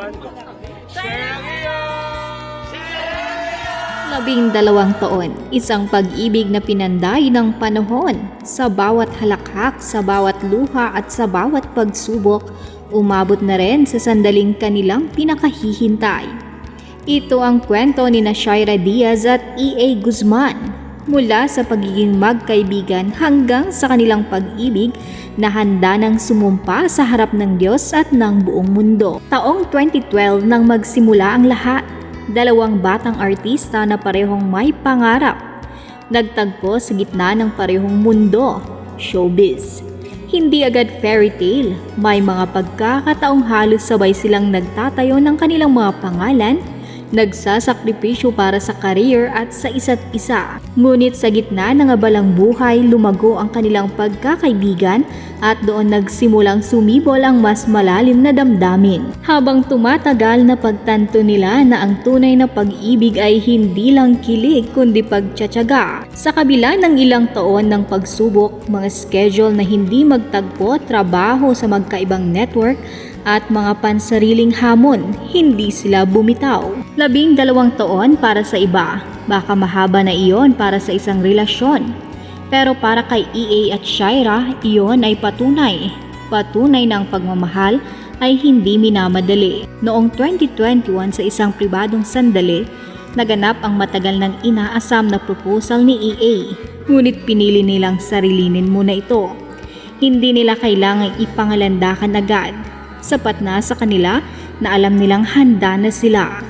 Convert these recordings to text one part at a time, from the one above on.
one, go. Labing dalawang taon, isang pag-ibig na pinanday ng panahon. Sa bawat halakhak, sa bawat luha at sa bawat pagsubok, umabot na rin sa sandaling kanilang pinakahihintay. Ito ang kwento ni na Diaz at E.A. Guzman. Mula sa pagiging magkaibigan hanggang sa kanilang pag-ibig na handa ng sumumpa sa harap ng Diyos at ng buong mundo. Taong 2012 nang magsimula ang lahat dalawang batang artista na parehong may pangarap. Nagtagpo sa gitna ng parehong mundo, showbiz. Hindi agad fairy tale, may mga pagkakataong halos sabay silang nagtatayo ng kanilang mga pangalan, nagsasakripisyo para sa career at sa isa't isa. Ngunit sa gitna ng abalang buhay, lumago ang kanilang pagkakaibigan at doon nagsimulang sumibol ang mas malalim na damdamin. Habang tumatagal na pagtanto nila na ang tunay na pag-ibig ay hindi lang kilig kundi pagtsatsaga. Sa kabila ng ilang taon ng pagsubok, mga schedule na hindi magtagpo, trabaho sa magkaibang network, at mga pansariling hamon, hindi sila bumitaw. Labing dalawang taon para sa iba, baka mahaba na iyon para sa isang relasyon. Pero para kay EA at Shaira, iyon ay patunay. Patunay ng pagmamahal ay hindi minamadali. Noong 2021 sa isang pribadong sandali, naganap ang matagal ng inaasam na proposal ni EA. Ngunit pinili nilang sarilinin muna ito. Hindi nila kailangang ipangalandakan agad sapat na sa kanila na alam nilang handa na sila.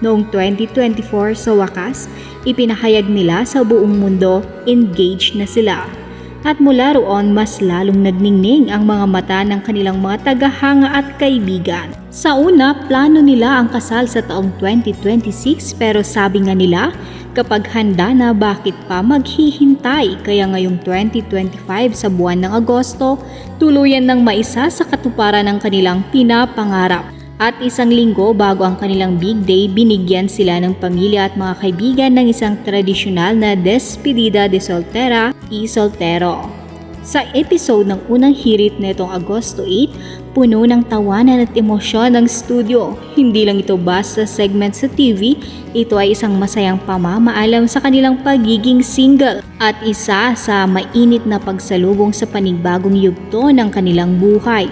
Noong 2024 sa wakas, ipinahayag nila sa buong mundo engaged na sila. At mula roon mas lalong nagningning ang mga mata ng kanilang mga tagahanga at kaibigan. Sa una, plano nila ang kasal sa taong 2026 pero sabi nga nila, kapag handa na bakit pa maghihintay kaya ngayong 2025 sa buwan ng Agosto, tuluyan ng maisa sa katuparan ng kanilang pinapangarap. At isang linggo bago ang kanilang big day, binigyan sila ng pamilya at mga kaibigan ng isang tradisyonal na despedida de soltera y soltero. Sa episode ng unang hirit netong Agosto 8, puno ng tawanan at emosyon ng studio. Hindi lang ito basta segment sa TV, ito ay isang masayang pamamaalam sa kanilang pagiging single at isa sa mainit na pagsalubong sa panibagong yugto ng kanilang buhay.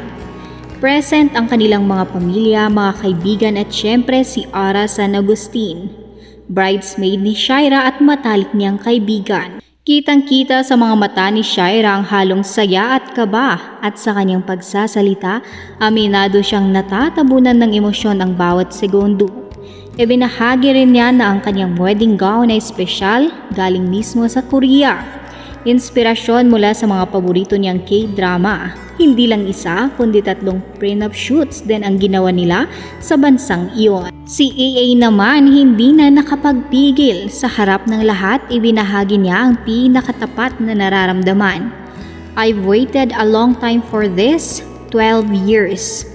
Present ang kanilang mga pamilya, mga kaibigan at syempre si Ara San Agustin, bridesmaid ni Shaira at matalik niyang kaibigan. Kitang-kita sa mga mata ni Shaira ang halong saya at kaba at sa kanyang pagsasalita, aminado siyang natatabunan ng emosyon ang bawat segundo. Ibinahagi rin niya na ang kanyang wedding gown ay espesyal galing mismo sa Korea. Inspirasyon mula sa mga paborito niyang K-drama. Hindi lang isa, kundi tatlong prenup shoots din ang ginawa nila sa bansang iyon. Si AA naman hindi na nakapagpigil. Sa harap ng lahat, ibinahagi niya ang pinakatapat na nararamdaman. I've waited a long time for this, 12 years.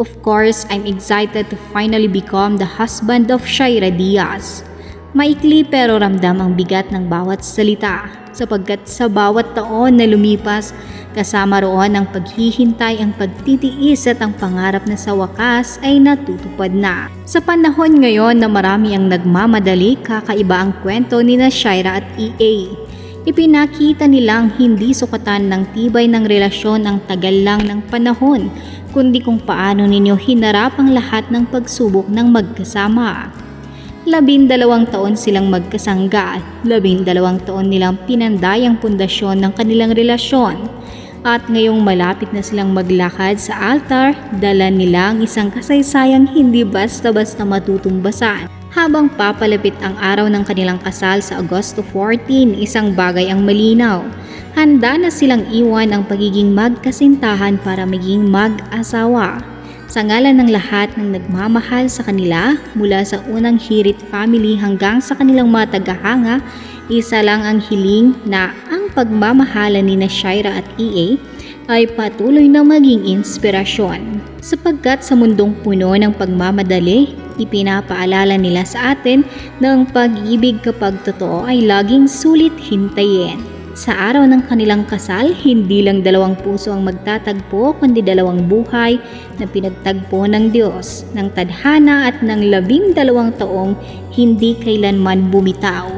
Of course, I'm excited to finally become the husband of Shaira Diaz. Maikli pero ramdam ang bigat ng bawat salita sapagkat sa bawat taon na lumipas, kasama roon ang paghihintay, ang pagtitiis at ang pangarap na sa wakas ay natutupad na. Sa panahon ngayon na marami ang nagmamadali, kakaiba ang kwento ni na at EA. Ipinakita nilang hindi sukatan ng tibay ng relasyon ang tagal lang ng panahon, kundi kung paano ninyo hinarap ang lahat ng pagsubok ng magkasama. Labindalawang taon silang magkasangga, labindalawang taon nilang pinanday ang pundasyon ng kanilang relasyon. At ngayong malapit na silang maglakad sa altar, dala nila ang isang kasaysayang hindi basta-basta matutumbasan. Habang papalapit ang araw ng kanilang kasal sa Agosto 14, isang bagay ang malinaw. Handa na silang iwan ang pagiging magkasintahan para maging mag-asawa. Sa ngalan ng lahat ng nagmamahal sa kanila, mula sa unang hirit family hanggang sa kanilang mga tagahanga, isa lang ang hiling na ang pagmamahalan ni na Shaira at EA ay patuloy na maging inspirasyon. Sapagkat sa mundong puno ng pagmamadali, ipinapaalala nila sa atin na ang pag-ibig kapag totoo ay laging sulit hintayin. Sa araw ng kanilang kasal, hindi lang dalawang puso ang magtatagpo kundi dalawang buhay na pinagtagpo ng Diyos, ng tadhana at ng labing dalawang taong hindi kailanman bumitaw.